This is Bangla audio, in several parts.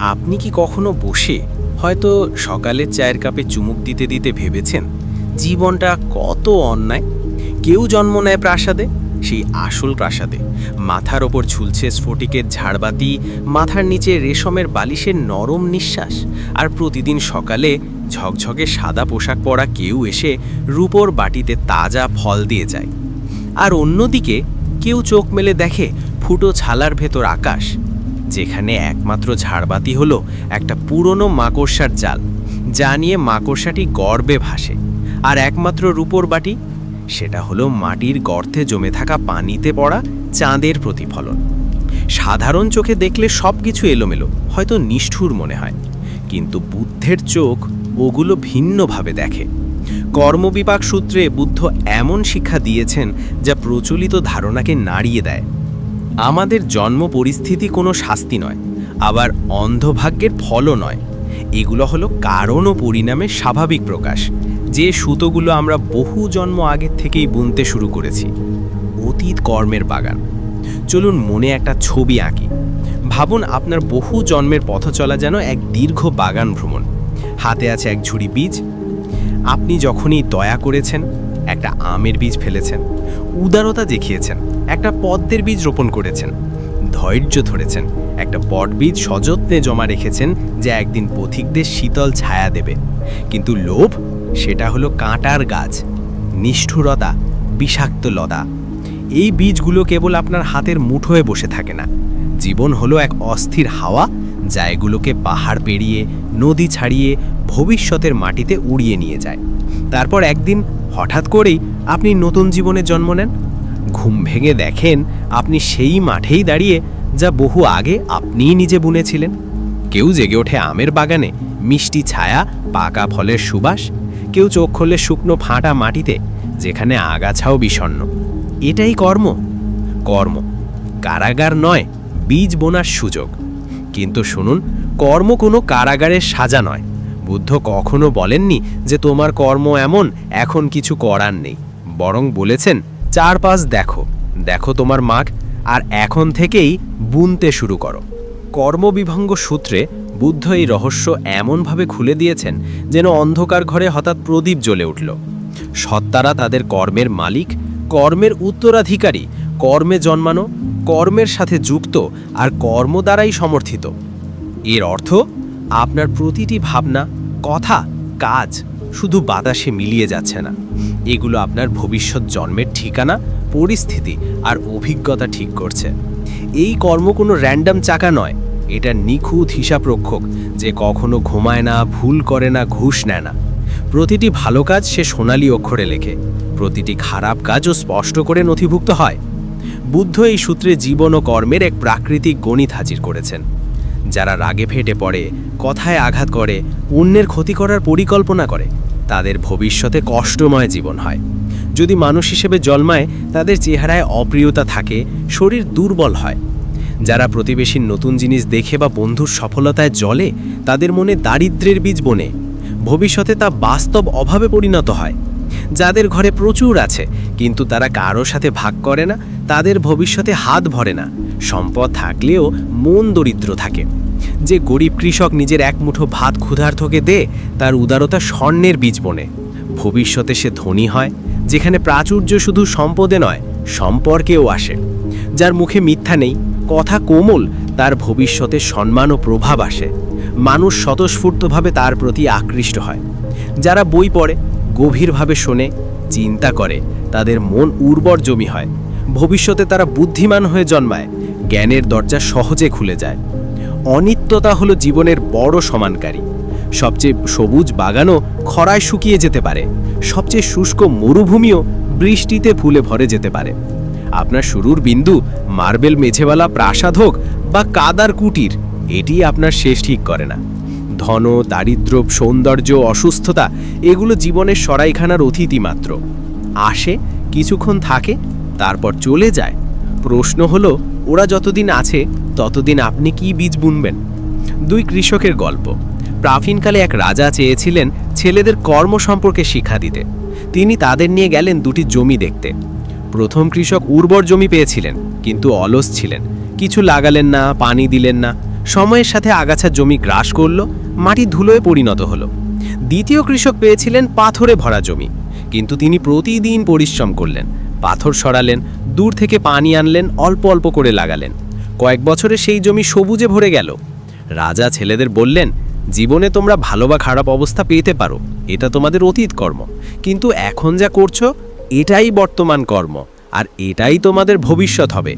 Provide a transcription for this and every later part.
আপনি কি কখনো বসে হয়তো সকালের চায়ের কাপে চুমুক দিতে দিতে ভেবেছেন জীবনটা কত অন্যায়? কেউ জন্ম নেয় প্রাসাদে, সেই আসল প্রাসাদে। মাথার ওপর ঝুলছে স্ফটিকের ঝাড়বাতি, মাথার নিচে রেশমের বালিশের নরম নিঃশ্বাস। আর প্রতিদিন সকালে ঝকঝকে সাদা পোশাক পরা কেউ এসে রূপোর বাটিতে তাজা ফল দিয়ে যায়। আর অন্যদিকে কেউ চোখ মেলে দেখে ফুটো ছালার ভেতর আকাশ। যেখানে একমাত্র ঝাড়বাতি হলো একটা পুরনো মাকড়সার জাল, যা নিয়ে মাকড়সাটি গর্বে ভাসে। আর একমাত্র রূপোর বাটি, সেটা হলো মাটির গর্তে জমে থাকা পানিতে পড়া চাঁদের প্রতিফলন। সাধারণ চোখে দেখলে সব কিছু এলোমেলো, হয়তো নিষ্ঠুর মনে হয়। কিন্তু বুদ্ধের চোখ ওগুলো ভিন্নভাবে দেখে। কর্মবিপাক সূত্রে বুদ্ধ এমন শিক্ষা দিয়েছেন যা প্রচলিত ধারণাকে নাড়িয়ে দেয়। আমাদের জন্ম পরিস্থিতি কোনো শাস্তি নয়, আবার অন্ধভাগ্যের ফলও নয়। এগুলো হলো কারণ ও পরিণামের স্বাভাবিক প্রকাশ, যে সুতোগুলো আমরা বহু জন্ম আগের থেকেই বুনতে শুরু করেছি, অতীত কর্মের বাগান। চলুন মনে একটা ছবি আঁকি। ভাবুন আপনার বহু জন্মের পথ চলা যেন এক দীর্ঘ বাগান ভ্রমণ। হাতে আছে এক ঝুড়ি বীজ। আপনি যখনই দয়া করেছেন একটা আমের বীজ ফেলেছেন, উদারতা দেখিয়েছেন, একটা পদ্মের বীজ রোপণ করেছেন, ধৈর্য ধরেছেন, একটা বটবীজ সযত্নে জমা রেখেছেন যে একদিন পথিকদের শীতল ছায়া দেবে। কিন্তু লোভ, সেটা হলো কাঁটার গাছ, নিষ্ঠুরতা, বিষাক্ত লতা। এই বীজগুলো কেবল আপনার হাতের মুঠোয় বসে থাকে না। জীবন হলো এক অস্থির হাওয়া যা এগুলোকে পাহাড় পেরিয়ে, নদী ছাড়িয়ে, ভবিষ্যতের মাটিতে উড়িয়ে নিয়ে যায়। তারপর একদিন হঠাৎ করেই আপনি নতুন জীবনে জন্ম নেন। ঘুম ভেঙে দেখেন আপনি সেই মাঠেই দাঁড়িয়ে যা বহু আগে আপনিই নিজে বুনেছিলেন। কেউ জেগে ওঠে আমের বাগানে, মিষ্টি ছায়া, পাকা ফলের সুবাস, কেউ চোখ খুললে শুকনো ফাঁটা মাটিতে, যেখানে আগাছাও বিষণ্ণ। এটাই কর্ম। কর্ম। কারাগার নয়, বীজ বোনার সুযোগ। কিন্তু শুনুন, কর্ম কোনো কারাগারের সাজা নয়। বুদ্ধ কখনো বলেননি যে তোমার কর্ম এমন, এখন কিছু করার নেই। বরং বলেছেন, চারপাশ দেখো দেখো তোমার মাগ, আর এখন থেকেই বুনতে শুরু করো। কর্মবিভঙ্গ সূত্রে বুদ্ধ এই রহস্য এমনভাবে খুলে দিয়েছেন যেন অন্ধকার ঘরে হঠাৎ প্রদীপ জ্বলে উঠল। সত্তারা তাদের কর্মের মালিক, কর্মের উত্তরাধিকারী, কর্মে জন্মানো, কর্মের সাথে যুক্ত, আর কর্ম দ্বারাই সমর্থিত। এর অর্থ, আপনার প্রতিটি ভাবনা কথা, কাজ, শুধু বাতাসে মিলিয়ে যাচ্ছে না। এগুলো আপনার ভবিষ্যৎ জন্মের ঠিকানা, পরিস্থিতি আর অভিজ্ঞতা ঠিক করছে। এই কর্ম কোনো র্যান্ডম চাকা নয়। এটা নিখুঁত হিসাবরক্ষক, যে কখনো ঘুমায় না, ভুল করে না, ঘুষ নেয় না। প্রতিটি ভালো কাজ সে সোনালী অক্ষরে লেখে। প্রতিটি খারাপ কাজও স্পষ্ট করে নথিভুক্ত হয়। বুদ্ধ এই সূত্রে জীবন ও কর্মের এক প্রাকৃতিক গণিত হাজির করেছেন। যারা রাগে ফেটে পড়ে, কথায় আঘাত করে, অন্যের ক্ষতি করার পরিকল্পনা করে, তাদের ভবিষ্যতে কষ্টময় জীবন হয়। যদি মানুষ হিসেবে জন্মায়, তাদের চেহারায় অপ্রিয়তা থাকে, শরীর দুর্বল হয়। যারা প্রতিবেশীর নতুন জিনিস দেখে বা বন্ধুর সফলতায় জ্বলে, তাদের মনে দারিদ্র্যের বীজ বনে। ভবিষ্যতে তা বাস্তব অভাবে পরিণত হয়। যাদের ঘরে প্রচুর আছে, কিন্তু তারা কারও সাথে ভাগ করে না, তাদের ভবিষ্যতে হাত ভরে না। সম্পদ থাকলেও মন দরিদ্র থাকে। যে গরিব কৃষক নিজের এক মুঠো ভাত ক্ষুধার্থকে দে, তার উদারতা স্বর্ণের বীজ বনে। ভবিষ্যতে সে ধনী হয়, যেখানে প্রাচুর্য শুধু সম্পদে নয়, সম্পর্কেও আসে। যার মুখে মিথ্যা নেই, কথা কোমল, তার ভবিষ্যতে সম্মান ও প্রভাব আসে। মানুষ স্বতঃস্ফূর্তভাবে তার প্রতি আকৃষ্ট হয়। যারা বই পড়ে, গভীরভাবে শোনে, চিন্তা করে, তাদের মন উর্বর জমি হয়। ভবিষ্যতে তারা বুদ্ধিমান হয়ে জন্মায় জ্ঞানের দরজা সহজে খুলে যায়। অনিত্যতা হলো জীবনের বড় সমানকারী। সবচেয়ে সবুজ বাগানও খরায় শুকিয়ে যেতে পারে। সবচেয়ে শুষ্ক মরুভূমিও বৃষ্টিতে ফুলে ভরে যেতে পারে। আপনার শুরুর বিন্দু মার্বেল মেঝেওয়ালা প্রাসাদ হোক বা কাদার কুটির, এটি আপনার শেষ ঠিক করে না। ধন দারিদ্র সৌন্দর্য, অসুস্থতা, এগুলো জীবনের সরাইখানার অতিথি মাত্র। আসে, কিছুক্ষণ থাকে, তারপর চলে যায়। প্রশ্ন হলো ওরা যতদিন আছে, ততদিন আপনি কি বীজ বুনবেন? দুই কৃষকের গল্প। প্রাচীনকালে এক রাজা চেয়েছিলেন ছেলেদের কর্ম সম্পর্কে শিক্ষা দিতে। তিনি তাদের নিয়ে গেলেন দুটি জমি দেখতে। প্রথম কৃষক উর্বর জমি পেয়েছিলেন, কিন্তু অলস ছিলেন। কিছু লাগালেন না, পানি দিলেন না। সময়ের সাথে আগাছা জমি গ্রাস করল, মাটি ধুলোয় পরিণত হলো। দ্বিতীয় কৃষক পেয়েছিলেন পাথরে ভরা জমি, কিন্তু তিনি প্রতিদিন পরিশ্রম করলেন। পাথর সরালেন, দূর থেকে পানি আনলেন, অল্প অল্প করে লাগালেন। কয়েক বছরে সেই জমি সবুজে ভরে গেল। রাজা ছেলেদের বললেন, জীবনে তোমরা ভালো বা খারাপ অবস্থা পেতে পারো, এটা তোমাদের অতীত কর্ম। কিন্তু এখন যা করছ, এটাই বর্তমান কর্ম, আর এটাই তোমাদের ভবিষ্যৎ হবে।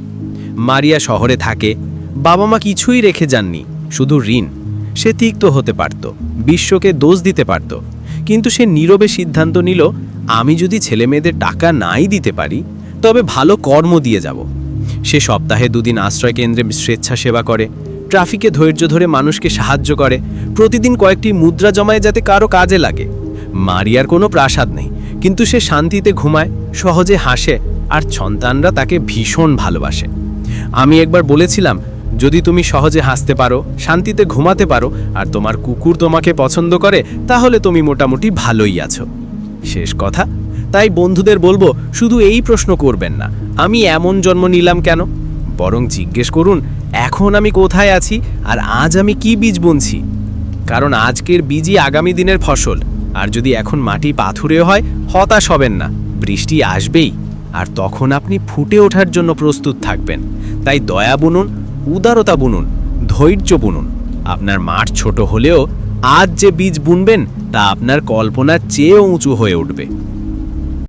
মারিয়া শহরে থাকে, বাবা মা কিছুই রেখে যাননি, শুধু ঋণ। সে তিক্ত হতে পারত, বিশ্বকে দোষ দিতে পারত। কিন্তু সে নীরবে সিদ্ধান্ত নিল আমি যদি ছেলে মেয়েদের টাকা নাই দিতে পারি, তবে ভালো কর্ম দিয়ে যাব। সে সপ্তাহে দুদিন আশ্রয় কেন্দ্রে স্বেচ্ছাসেবা করে, ট্রাফিকে ধৈর্য ধরে মানুষকে সাহায্য করে, প্রতিদিন কয়েকটি মুদ্রা জমায় যাতে কারও কাজে লাগে। মারিয়ার কোনো প্রাসাদ নেই, কিন্তু সে শান্তিতে ঘুমায়, সহজে হাসে, আর সন্তানরা তাকে ভীষণ ভালোবাসে। আমি একবার বলেছিলাম, যদি তুমি সহজে হাসতে পারো, শান্তিতে ঘুমাতে পারো, আর তোমার কুকুর তোমাকে পছন্দ করে, তাহলে তুমি মোটামুটি ভালোই আছো। শেষ কথা। তাই বন্ধুদের বলব, শুধু এই প্রশ্ন করবেন না, আমি এমন জন্ম নিলাম কেন? বরং জিজ্ঞেস করুন, এখন আমি কোথায় আছি আর আজ আমি কি বীজ বুনছি? কারণ আজকের বীজই আগামী দিনের ফসল, আর যদি এখন মাটি পাথুরে হয়, হতাশ হবেন না, বৃষ্টি আসবেই, আর তখন আপনি ফুটে ওঠার জন্য প্রস্তুত থাকবেন। তাই দয়া বুনুন, উদারতা বুনুন, ধৈর্য বুনুন, আপনার মাঠ ছোট হলেও আজ যে বীজ বুনবেন তা আপনার কল্পনার চেয়েও উঁচু হয়ে উঠবে।